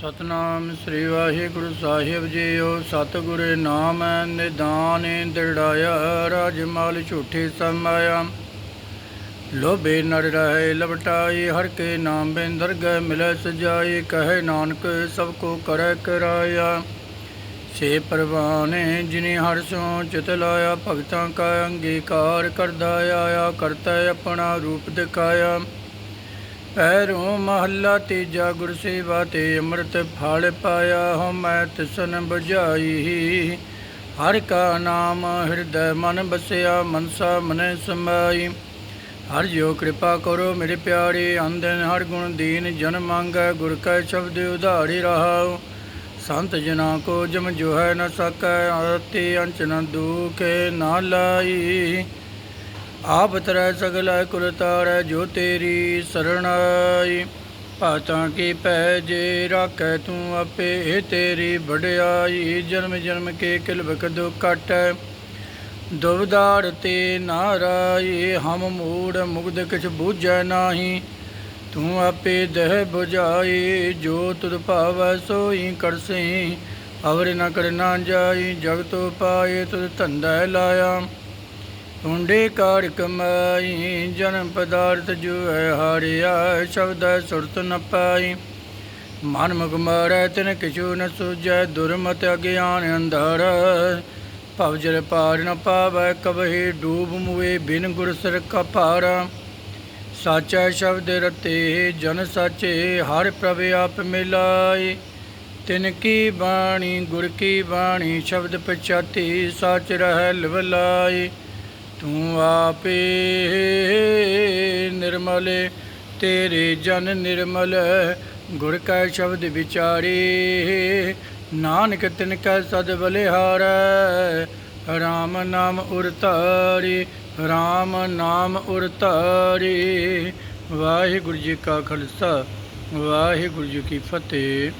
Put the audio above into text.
ਸਤਨਾਮ ਸ੍ਰੀ ਵਾਹਿਗੁਰੂ ਸਾਹਿਬ ਜੀਓ, ਸਤਿਗੁਰੇ ਨਾਮ ਨਿਦਾਨ ਦਿੜਾਇਆ, ਰਾਜਮਾਲ ਝੂਠੇ ਸਮਾਇਆ। ਲੋਭੇ ਨਰ ਰਹੇ ਲਵਟਾਈ ਹਰ ਕੇ ਨਾਮ ਬਿੰਦਰ ਗਏ ਮਿਲੈ ਸਜਾਈ, ਕਹੇ ਨਾਨਕ ਸਭ ਕੋ ਕਰੈ ਕਰਾਇਆ। ਸੇ ਪਰਵਾਨੇ ਜਿਨੇ ਹਰ ਸੋ ਚਿਤ ਲਾਇਆ, ਭਗਤਾਂ ਕਾ ਅੰਗੀਕਾਰ ਕਰਦਾ ਆਇਆ, ਕਰਤਾ ਆਪਣਾ ਰੂਪ ਦਿਖਾਇਆ। ਪੈਰੋਂ ਮਹੱਲਾ ਤੀਜਾ ਗੁਰ ਸੇਵਾ ਤੇ ਅੰਮ੍ਰਿਤ ਫਲ ਪਾਇਆ ਹੋ ਮੈਂ ਤਿਸਨ 부ਝਾਈ ਹਰ ਕਾ ਨਾਮ ਹਿਰਦੈ ਮਨ ਬਸਿਆ, ਮਨਸਾ ਮਨੈ ਸਮਾਈ। ਹਰ ਜੋ ਕਿਰਪਾ ਕਰੋ ਮੇਰੇ ਪਿਆਰੇ ਅੰਦਨ ਹਰ ਗੁਣ ਦੀਨ ਜਨ ਮੰਗੈ, ਗੁਰ ਕੈ ਸ਼ਬਦ ਉਧਾਰੀ ਰਹਾਉ। ਸੰਤ ਜਨਾ ਕੋ ਜਮ ਜੋ ਹੈ ਨ ਸਕੈ ਆਰਤੀ ਅੰਚ ਨ ਨਾ ਲਾਈ। ਆਪ ਤਰੈ ਸਗਲ ਕੁਲ ਤਾਰੈ ਜੋ ਤੇਰੀ ਸਰਣਾਈ। ਭਾਤਾਂ ਕੀ ਪੈ ਜੇ ਰਾਖੈ ਤੂੰ ਆਪੇ ਇਹ ਤੇਰੀ ਵਡਿਆਈ। ਜਨਮ ਜਨਮ ਕੇ ਕਿਲਬਕ ਦੁ ਕਟੈ। ਦੁਬਦਾਰ ਤੇ ਨਾਰਾਈ ਹਮ ਮੂੜ ਮੁਗਦ ਕਿਛ ਬੂਝੈ ਨਾਹੀ। ਤੂੰ ਆਪੇ ਦਹਿ 부ਝਾਈ ਜੋ ਤੁਧ ਭਾਵੈ ਸੋਈ ਕਰਸੀ ਅਵਰ ਨ ਕਰਨਾ ਜਾਈ ਜਗਤੋ ਪਾਏ ਤੁਧ ਧੰਦਾ ਲਾਇਆ। ਟੁੰਡੇ ਕਾਰ ਕਮਾਈ, ਜਨਮ ਪਦਾਰਥ ਜੂ ਹੈ ਹਾਰਿਆ, ਸ਼ਬਦ ਸੁਰਤ ਨ ਪਾਈ। ਮਨ ਮੁਖ ਮਾਰੈ, ਤਿਨ ਕਿਛੂ ਨ ਸੂਝੈ ਦੁਰਮਤ ਅਗਿਆਨ ਅੰਧਾਰ। ਭਵ ਜਲ ਪਾਰ ਨ ਪਾਵੈ, ਕਬਹਿ ਡੂਬ ਮੁਏ, ਬਿਨ ਗੁਰ ਸਿਰ ਕਪਾਰਾ ਸਾਚਾ ਸ਼ਬਦ ਰਤੇ, ਜਨ ਸਾਚੇ, ਹਰ ਪ੍ਰਭ ਆਪ ਮਿਲਾਈ ਤਿਨ ਕੀ ਬਾਣੀ, ਗੁਰ ਕੀ ਬਾਣੀ, ਸ਼ਬਦ ਪਛਾਤੀ, ਸਾਚ ਰਹਿ ਲਵਲਾਈ ਤੂੰ ਆਪੇ ਨਿਰਮਲ, ਤੇਰੇ ਜਨ ਨਿਰਮਲ, ਗੁਰ ਕੈ ਸ਼ਬਦ ਵਿਚਾਰੇ। ਨਾਨਕ ਤਿਨ ਕੈ ਸਦ ਬਲਿਹਾਰੈ, ਰਾਮ ਨਾਮ ਉਰ ਉਰਤਾਰੀ ਰਾਮ ਨਾਮ ਉਰ ਉਰਤਾਰੀ ਵਾਹਿਗੁਰੂ ਜੀ ਕਾ ਖਾਲਸਾ, ਵਾਹਿਗੁਰੂ ਜੀ ਕੀ ਫਤਿਹ।